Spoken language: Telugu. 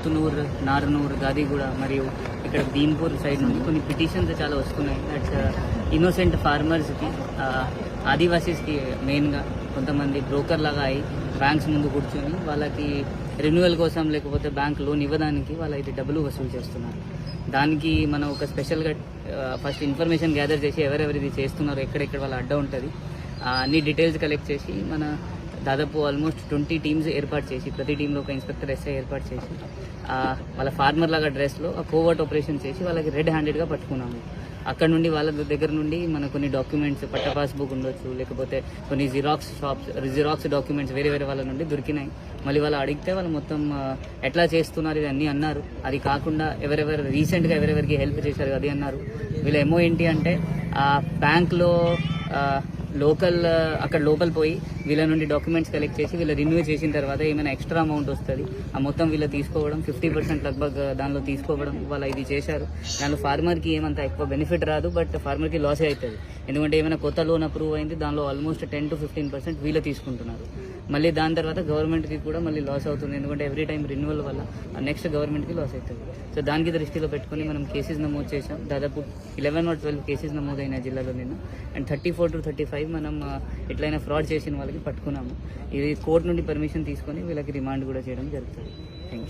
ముత్తునూరు నారనూరు గాదిగూడ మరియు ఇక్కడ భీంపూర్ సైడ్ నుండి కొన్ని పిటిషన్స్ చాలా వస్తున్నాయి. దట్స్ ఇన్నోసెంట్ ఫార్మర్స్కి ఆదివాసీస్కి మెయిన్గా కొంతమంది బ్రోకర్ లాగా అయి బ్యాంక్స్ ముందు కూర్చొని వాళ్ళకి రెన్యువల్ కోసం లేకపోతే బ్యాంక్ లోన్ ఇవ్వడానికి వాళ్ళకి డబ్బులు వసూలు చేస్తున్నారు. దానికి మనం ఒక స్పెషల్గా ఫస్ట్ ఇన్ఫర్మేషన్ గ్యాదర్ చేసి ఎవరెవరిది చేస్తున్నారో ఎక్కడెక్కడ వాళ్ళ అడ్డ ఉంటుంది అన్ని డీటెయిల్స్ కలెక్ట్ చేసి మన దాదాపు ఆల్మోస్ట్ ట్వంటీ టీమ్స్ ఏర్పాటు చేసి ప్రతి టీంలో ఒక ఇన్స్పెక్టర్ ఎస్ఐ ఏర్పాటు చేసి వాళ్ళ ఫార్మర్ లాగా డ్రెస్లో ఆ కోవర్ట్ ఆపరేషన్ చేసి వాళ్ళకి రెడ్ హ్యాండెడ్గా పట్టుకున్నాము. అక్కడ నుండి వాళ్ళ దగ్గర నుండి మన కొన్ని డాక్యుమెంట్స్ పట్ట పాస్బుక్ ఉండొచ్చు లేకపోతే కొన్ని జిరాక్స్ షాప్స్ జిరాక్స్ డాక్యుమెంట్స్ వేరే వేరే వాళ్ళ నుండి దొరికినాయి. మళ్ళీ వాళ్ళు అడిగితే వాళ్ళు మొత్తం ఎట్లా చేస్తున్నారు ఇది అన్నారు. అది కాకుండా ఎవరెవరు రీసెంట్గా ఎవరెవరికి హెల్ప్ చేశారు అది అన్నారు. వీళ్ళ ఏమో ఏంటి అంటే ఆ బ్యాంక్లో లోకల్ అక్కడ లోపల పోయి వీళ్ళ నుండి డాక్యుమెంట్స్ కలెక్ట్ చేసి వీళ్ళ రిన్యూ చేసిన తర్వాత ఏమైనా ఎక్స్ట్రా అమౌంట్ వస్తుంది ఆ మొత్తం వీళ్ళు తీసుకోవడం ఫిఫ్టీ పర్సెంట్ లగ్భగ్ దానిలో తీసుకోవడం వాళ్ళ ఇది చేశారు. దానిలో ఫార్మర్కి ఏమంత ఎక్కువ బెనిఫిట్ రాదు బట్ ఫార్మర్కి లాసే అవుతుంది ఎందుకంటే ఏమైనా కొత్త లోన్ అప్రూవ్ అయింది దానిలో almost ten to fifteen percent వీళ్ళు తీసుకుంటున్నారు. మళ్ళీ దాని తర్వాత గవర్నమెంట్కి కూడా మళ్ళీ లాస్ అవుతుంది ఎందుకంటే ఎవ్రీ టైం రెన్యువల్ వల్ల నెక్స్ట్ గవర్నమెంట్కి లాస్ అవుతుంది సో దానికి దృష్టిలో పెట్టుకొని మనం కేసెస్ నమోదు చేసాం దాదాపు ఇలెవెన్ ఆర్ ట్వెల్వ్ కేసెస్ నమోదైన జిల్లాలో నిన్న. And thirty four to thirty five మనం ఎట్లయినా ఫ్రాడ్ చేసిన వాళ్ళకి పట్టుకున్నాము. ఇది కోర్టు నుండి పర్మిషన్ తీసుకొని వీళ్ళకి రిమాండ్ కూడా చేయడం జరుగుతుంది. థ్యాంక్స్